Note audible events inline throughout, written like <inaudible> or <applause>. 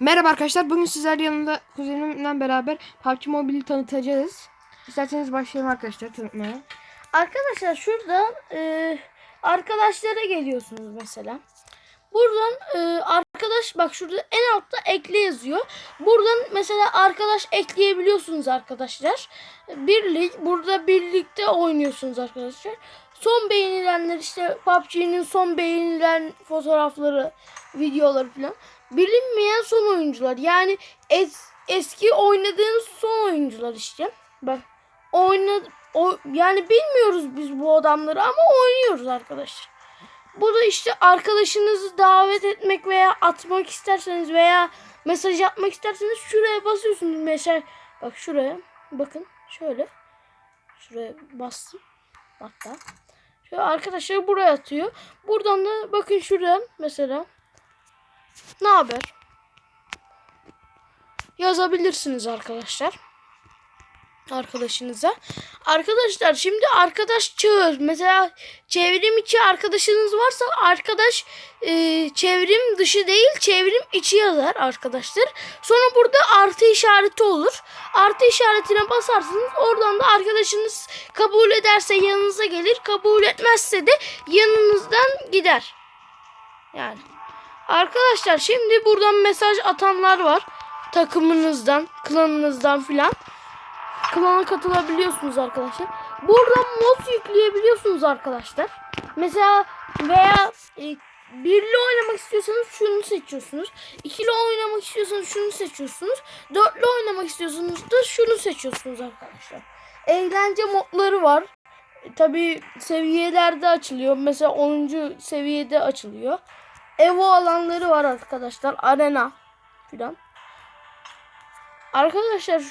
Merhaba arkadaşlar. Bugün sizler yanında kuzenimle beraber PUBG Mobile'i tanıtacağız. İsterseniz başlayalım arkadaşlar tanıtmaya. Arkadaşlar şuradan e, arkadaşlara geliyorsunuz mesela. Buradan e, arkadaş bak şurada en altta ekle yazıyor. Buradan mesela arkadaş ekleyebiliyorsunuz arkadaşlar. Birlik burada birlikte oynuyorsunuz arkadaşlar. Son beğenilenler işte PUBG'nin son beğenilen fotoğrafları, videoları falan. Bilinmeyen son oyuncular. Yani es, eski oynadığınız son oyuncular işte. Bak oynadı o, yani bilmiyoruz biz bu adamları ama oynuyoruz arkadaşlar. Bu da işte arkadaşınızı davet etmek veya atmak isterseniz veya mesaj atmak isterseniz şuraya basıyorsunuz mesela. Bak şuraya bakın şöyle. Şuraya bastım. Hatta. Şöyle arkadaşlar buraya atıyor. Buradan da bakın şuradan mesela. Ne haber? Yazabilirsiniz arkadaşlar arkadaşınıza. Arkadaşlar şimdi arkadaş çağır. Mesela çevrim içi arkadaşınız varsa arkadaş e, çevrim dışı değil çevrim içi yazar arkadaşlar. Sonra burada artı işareti olur. Artı işaretine basarsınız. Oradan da arkadaşınız kabul ederse yanınıza gelir. Kabul etmezse de yanınızdan gider. Yani. Arkadaşlar şimdi buradan mesaj atanlar var. Takımınızdan, klanınızdan filan klana katılabiliyorsunuz arkadaşlar. Buradan mod yükleyebiliyorsunuz arkadaşlar. Mesela veya e, birli oynamak istiyorsanız şunu seçiyorsunuz. İkili oynamak istiyorsanız şunu seçiyorsunuz. Dörtlü oynamak istiyorsanız da şunu seçiyorsunuz arkadaşlar. Eğlence modları var. E, Tabi seviyelerde açılıyor. Mesela 10. seviyede açılıyor. Evo alanları var arkadaşlar. Arena filan. Arkadaşlar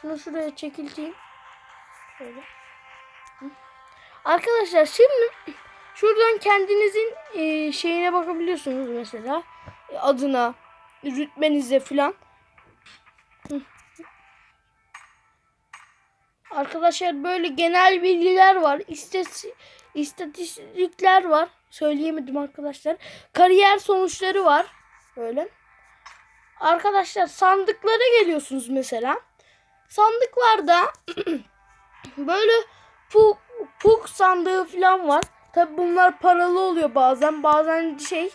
şunu şuraya çekilteyim. Şöyle. Arkadaşlar şimdi şuradan kendinizin e, şeyine bakabiliyorsunuz mesela. E, adına, rütbenize filan. Arkadaşlar böyle genel bilgiler var. İstes istatistikler var. Söyleyemedim arkadaşlar. Kariyer sonuçları var. Böyle. Arkadaşlar sandıklara geliyorsunuz mesela sandıklarda <clears throat> böyle puk, puk sandığı falan var. Tabi bunlar paralı oluyor bazen. Bazen şey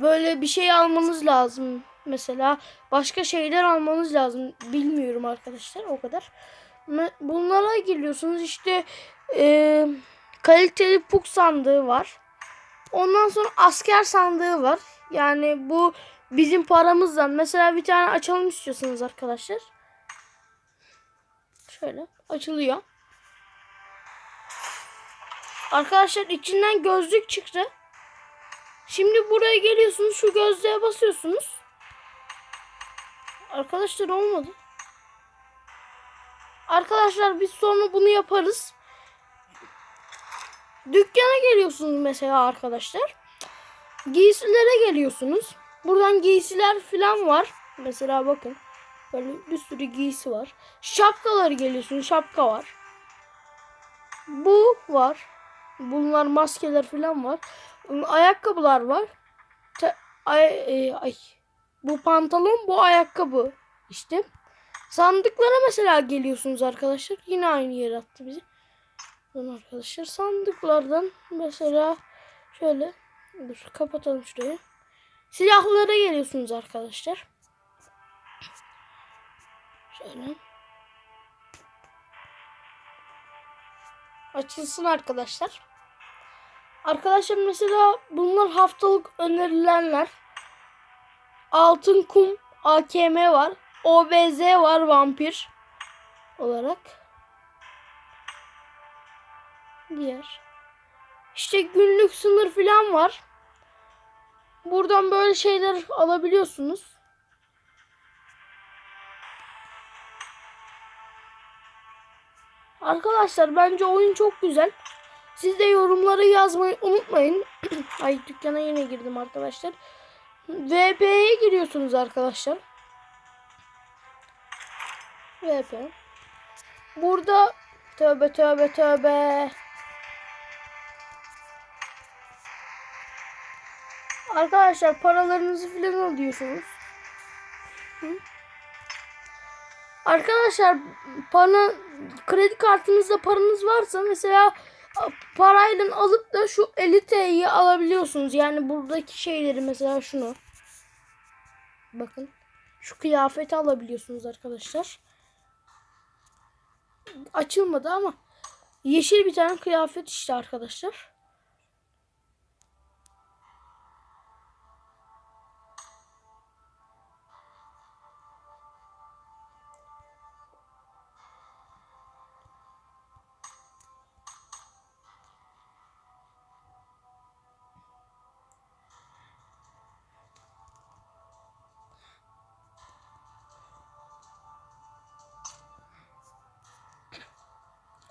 böyle bir şey almanız lazım. Mesela başka şeyler almanız lazım. Bilmiyorum arkadaşlar o kadar. Bunlara geliyorsunuz işte e, kaliteli puk sandığı var. Ondan sonra asker sandığı var. Yani bu bizim paramızdan. Mesela bir tane açalım istiyorsanız arkadaşlar. Şöyle açılıyor. Arkadaşlar içinden gözlük çıktı. Şimdi buraya geliyorsunuz. Şu gözlüğe basıyorsunuz. Arkadaşlar olmadı. Arkadaşlar biz sonra bunu yaparız. Dükkana geliyorsunuz mesela arkadaşlar. Giysilere geliyorsunuz. Buradan giysiler falan var. Mesela bakın. Böyle bir sürü giysi var. Şapkaları geliyorsun. Şapka var. Bu var. Bunlar maskeler falan var. Ayakkabılar var. Te, ay, e, ay. Bu pantolon bu ayakkabı. İşte. Sandıklara mesela geliyorsunuz arkadaşlar. Yine aynı yere attı bizi. Bakın arkadaşlar sandıklardan mesela şöyle dur kapatalım şurayı. Silahlara geliyorsunuz arkadaşlar. Şöyle. Açılsın arkadaşlar. Arkadaşlar mesela bunlar haftalık önerilenler. Altın kum AKM var. OBZ var vampir olarak. Diğer. İşte günlük sınır falan var. Buradan böyle şeyler alabiliyorsunuz. Arkadaşlar bence oyun çok güzel. Siz de yorumları yazmayı unutmayın. <clears throat> Ay dükkana yine girdim arkadaşlar. VP'ye giriyorsunuz arkadaşlar. VP. Burada tövbe tövbe tövbe. Arkadaşlar paralarınızı filan alıyorsunuz. Arkadaşlar para kredi kartınızda paranız varsa mesela parayla alıp da şu 50 TL'yi alabiliyorsunuz. Yani buradaki şeyleri mesela şunu. Bakın. Şu kıyafeti alabiliyorsunuz arkadaşlar. Açılmadı ama yeşil bir tane kıyafet işte arkadaşlar.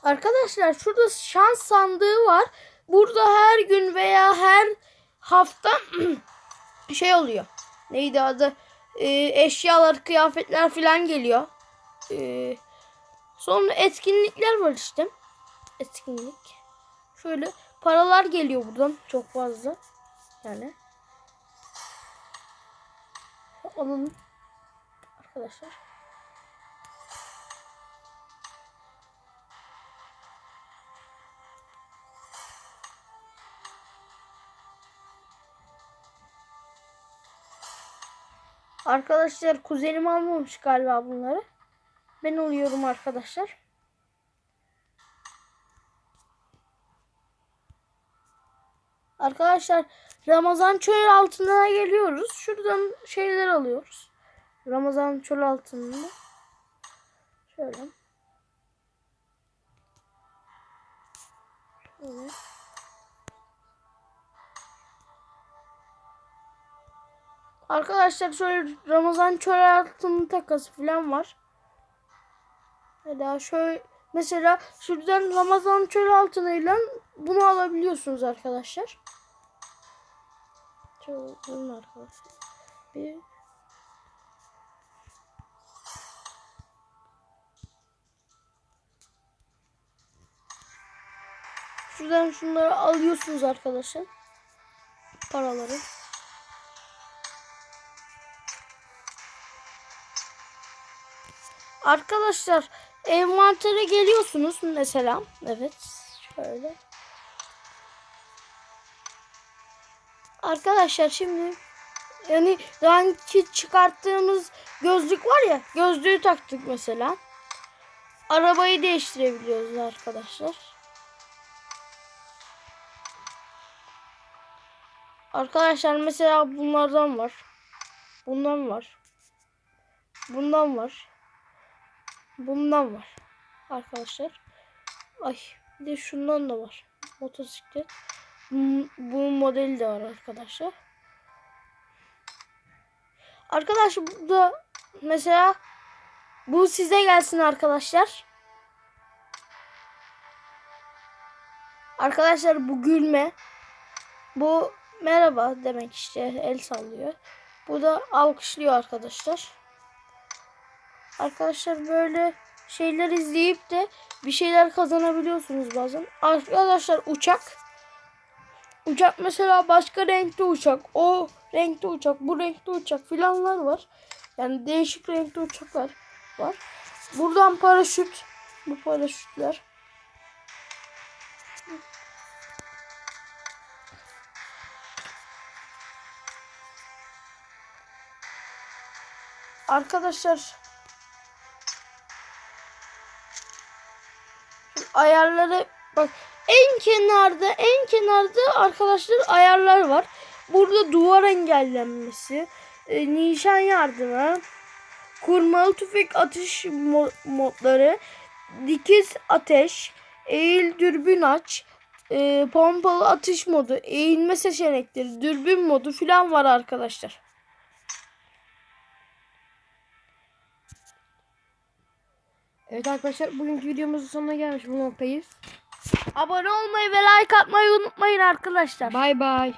Arkadaşlar şurada şans sandığı var. Burada her gün veya her hafta <clears throat> şey oluyor. Neydi adı? Ee, eşyalar, kıyafetler falan geliyor. Ee, sonra etkinlikler var işte. Etkinlik. Şöyle paralar geliyor buradan çok fazla. Yani. Alalım. Arkadaşlar. Arkadaşlar kuzenim almamış galiba bunları. Ben alıyorum arkadaşlar. Arkadaşlar Ramazan çöl altına geliyoruz. Şuradan şeyler alıyoruz. Ramazan çöl altında. Şöyle. Şöyle. Arkadaşlar şöyle Ramazan çöl altının takası falan var. Mesela şöyle mesela şuradan Ramazan çöl altınıyla bunu alabiliyorsunuz arkadaşlar. Şöyle arkadaşlar. Bir Şuradan şunları alıyorsunuz arkadaşlar. Paraları. Arkadaşlar envantere geliyorsunuz mesela. Evet. Şöyle. Arkadaşlar şimdi yani ranki çıkarttığımız gözlük var ya gözlüğü taktık mesela. Arabayı değiştirebiliyoruz arkadaşlar. Arkadaşlar mesela bunlardan var. Bundan var. Bundan var. Bundan var. Arkadaşlar. Ay bir de şundan da var. Motosiklet. Bu, bu modeli de var arkadaşlar. Arkadaşlar burada mesela bu size gelsin arkadaşlar. Arkadaşlar bu gülme. Bu merhaba demek işte el sallıyor. Bu da alkışlıyor arkadaşlar. Arkadaşlar böyle şeyler izleyip de bir şeyler kazanabiliyorsunuz bazen. Arkadaşlar uçak. Uçak mesela başka renkte uçak. O renkte uçak, bu renkte uçak filanlar var. Yani değişik renkte uçaklar var. Buradan paraşüt. Bu paraşütler. Arkadaşlar ayarları bak en kenarda en kenarda arkadaşlar ayarlar var. Burada duvar engellenmesi, e, nişan yardımı, kurmalı tüfek atış mo- modları, dikiz ateş, eğil dürbün aç, e, pompalı atış modu, eğilme seçenekleri, dürbün modu filan var arkadaşlar. Evet arkadaşlar bugünkü videomuzun sonuna gelmiş bu noktayız. Abone olmayı ve like atmayı unutmayın arkadaşlar. Bay bay.